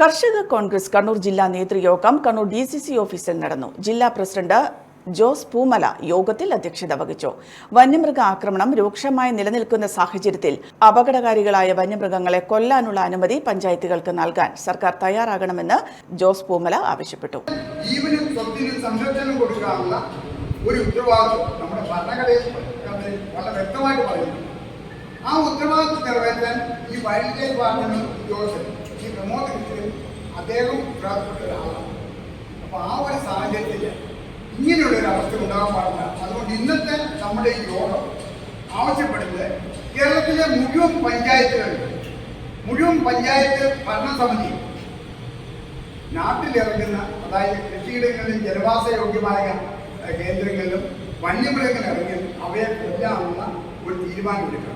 കർഷക കോൺഗ്രസ് കണ്ണൂർ ജില്ലാ നേതൃയോഗം കണ്ണൂർ ഡി സി സി ഓഫീസിൽ നടന്നു. ജില്ലാ പ്രസിഡന്റ് ജോസ് പൂമല യോഗത്തിൽ അധ്യക്ഷത വഹിച്ചു. വന്യമൃഗ ആക്രമണം രൂക്ഷമായി നിലനിൽക്കുന്ന സാഹചര്യത്തിൽ അപകടകാരികളായ വന്യമൃഗങ്ങളെ കൊല്ലാനുള്ള അനുമതി പഞ്ചായത്തുകൾക്ക് നൽകാൻ സർക്കാർ തയ്യാറാകണമെന്ന് ജോസ് പൂമല ആവശ്യപ്പെട്ടു. ഒരു ഉത്തരവാദിത്വം നമ്മുടെ ഭരണഘടനയിൽ വളരെ വ്യക്തമായിട്ട് പറയുന്നു. ആ ഉത്തരവാദിത്വം നിറവേറ്റാൻ ഈ വൈൽഡ് ലൈഫ് വാർഡിനും ഉദ്യോഗസ്ഥൻ ഈ പ്രമോദ് കൃഷ്ണൻ അദ്ദേഹം ഉത്തരവാദിത്തപ്പെട്ട ഒരാളാണ്. അപ്പൊ ആ ഒരു സാഹചര്യത്തിൽ ഇങ്ങനെയുള്ള ഒരു അവസ്ഥ ഉണ്ടാകാൻ പാടില്ല. അതുകൊണ്ട് ഇന്നത്തെ നമ്മുടെ ഈ യോഗം ആവശ്യപ്പെടുന്നത് കേരളത്തിലെ മുഴുവൻ പഞ്ചായത്തുകൾ മുഴുവൻ പഞ്ചായത്ത് ഭരണസമിതി നാട്ടിലിറങ്ങുന്ന അതായത് കൃഷിയിടങ്ങളിലും ജനവാസ യോഗ്യമായ ഏഹ്, കേന്ദ്രങ്ങളിലും വന്യമൃഗങ്ങൾ ഇറങ്ങി അവയെ കൊല്ലാനുള്ള ഒരു തീരുമാനമെടുക്കണം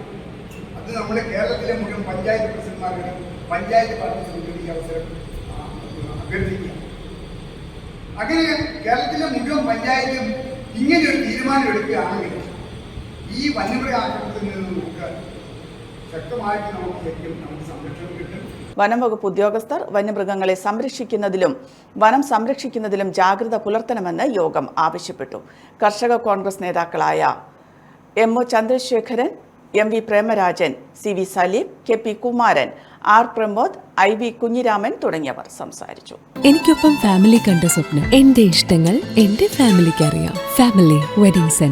അത് നമ്മുടെ കേരളത്തിലെ മുഴുവൻ പഞ്ചായത്ത് പ്രസിഡന്റ്മാരുടെ പഞ്ചായത്ത് പാർട്ടി ഈ അവസരം അഭ്യർത്ഥിക്കുക അങ്ങനെ കേരളത്തിലെ മുഴുവൻ പഞ്ചായത്തും ഇങ്ങനെ ഒരു തീരുമാനം എടുക്കുകയാണെങ്കിൽ ഈ വന്യമൃഗ ആക്രമണത്തിൽ നിന്ന് നമുക്ക് ശക്തമായിട്ട് നമുക്ക് ശരിക്കും നമുക്ക് സംരക്ഷണം കിട്ടും. വനം വകുപ്പ് ഉദ്യോഗസ്ഥർ വന്യമൃഗങ്ങളെ സംരക്ഷിക്കുന്നതിലും വനം സംരക്ഷിക്കുന്നതിലും ജാഗ്രത പുലർത്തണമെന്ന് യോഗം ആവശ്യപ്പെട്ടു. കർഷക കോൺഗ്രസ് നേതാക്കളായ M O Chandrasekharan M V Premarajan C V Saleem K P Kumaran R Pramod I V Kunhiraman തുടങ്ങിയവർ സംസാരിച്ചു. എനിക്കൊപ്പം ഫാമിലി കണ്ട സ്വപ്നം. എന്റെ ഇഷ്ടങ്ങൾ എന്റെ ഫാമിലിക്ക് അറിയാം. Family wedding centre